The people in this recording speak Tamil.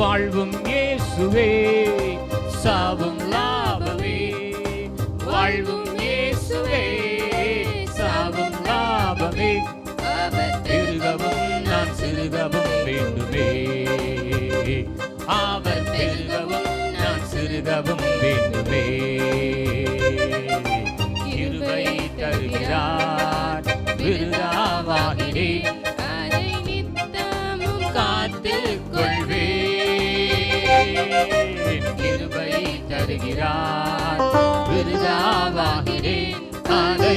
வாழ்வும் இயேசுவே சாவும் லாபமே. வாழ்வும் இயேசுவே சாவும் லாபமே. அவர் பெருகவும் நான் சிறுகவும் வேண்டுமே. அவர் பெருகவும் நான் சிறுகவும் வேண்டுமே. இருவை தருகிறார் விருதாவாகிறேன் அதை நித்தமும் காத்துக் தருகிறார் விருதாவாகிறேன். அதை